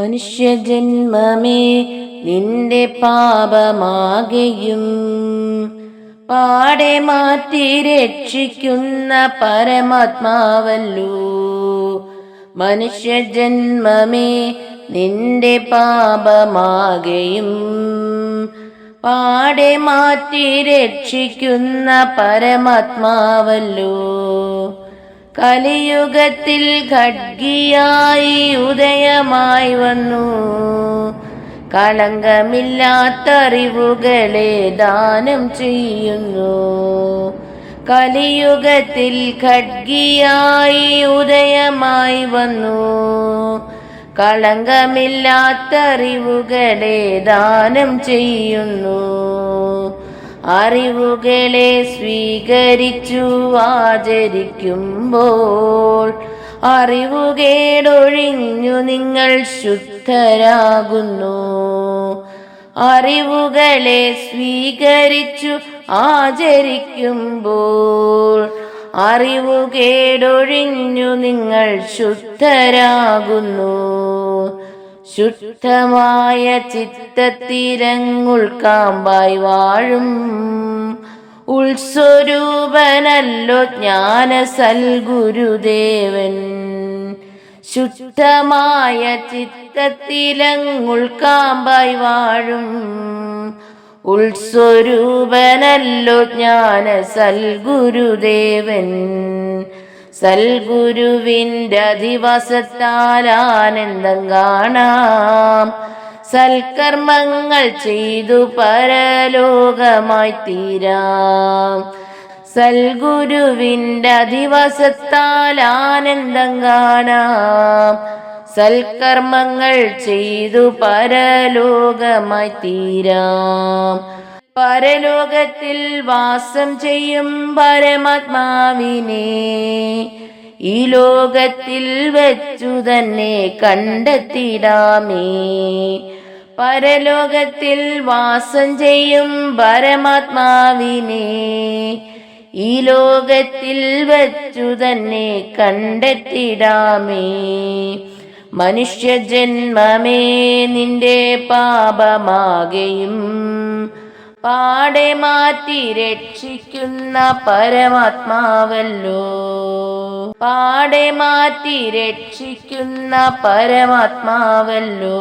മനുഷ്യജന്മമേ നിന്റെ പാപമാകെയും. പാടെ മാറ്റി രക്ഷിക്കുന്ന പരമാത്മാവല്ലോ. മനുഷ്യജന്മമേ നിന്റെ പാപമാകെയും. പാടെ മാറ്റി രക്ഷിക്കുന്ന പരമാത്മാവല്ലോ. കലിയുഗത്തിൽ ഖഡ്ഗിയായി ഉദയമായി വന്നു. കളങ്കമില്ലാത്തറിവുകളെ ദാനം ചെയ്യുന്നു. കലിയുഗത്തിൽ ഖഡ്ഗിയായി ഉദയമായി വന്നു. കളങ്കമില്ലാത്തറിവുകളെ ദാനം ചെയ്യുന്നു. അറിവുകളെ സ്വീകരിച്ചു ആചരിക്കുമ്പോൾ അറിവുകേടൊഴിഞ്ഞു നിങ്ങൾ ശുദ്ധരാകുന്നു. അറിവുകളെ സ്വീകരിച്ചു ആചരിക്കുമ്പോൾ അറിവുകേടൊഴിഞ്ഞു നിങ്ങൾ ശുദ്ധരാകുന്നു. ശുദ്ധമായ ചിത്തത്തിരങ്ങുൾക്കാമ്പായി വാഴും. ഉൾസ്വരൂപനല്ലോ ജ്ഞാന സൽഗുരുദേവൻ ശുദ്ധമായ ചിത്തത്തിലങ്ങുൾക്കാമ്പായി വാഴും. ഉൾസ്വരൂപനല്ലോ ജ്ഞാന സൽഗുരുദേവൻ സൽഗുരുവിന്റെ അധിവാസത്താൽ ആനന്ദം കാണാം. സൽക്കർമ്മങ്ങൾ ചെയ്തു പരലോകമായി തീരാം സൽഗുരുവിന്റെ അധിവാസത്താൽ ആനന്ദം കാണാം. സൽക്കർമ്മങ്ങൾ ചെയ്തു പരലോകമായി തീരാം പരലോകത്തിൽ വാസം ചെയ്യും പരമാത്മാവിനെ. ഈ ലോകത്തിൽ വെച്ചു തന്നെ കണ്ടെത്തിടാമേ. പരലോകത്തിൽ വാസം ചെയ്യും പരമാത്മാവിനെ. ഈ ലോകത്തിൽ വെച്ചു തന്നെ കണ്ടെത്തിടാമേ. മനുഷ്യജന്മമേ നിന്റെ പാപമാകെയും പാടെ മാറ്റി രക്ഷിക്കുന്ന പരമാത്മാവല്ലോ. പാടെ മാറ്റി രക്ഷിക്കുന്ന പരമാത്മാവല്ലോ.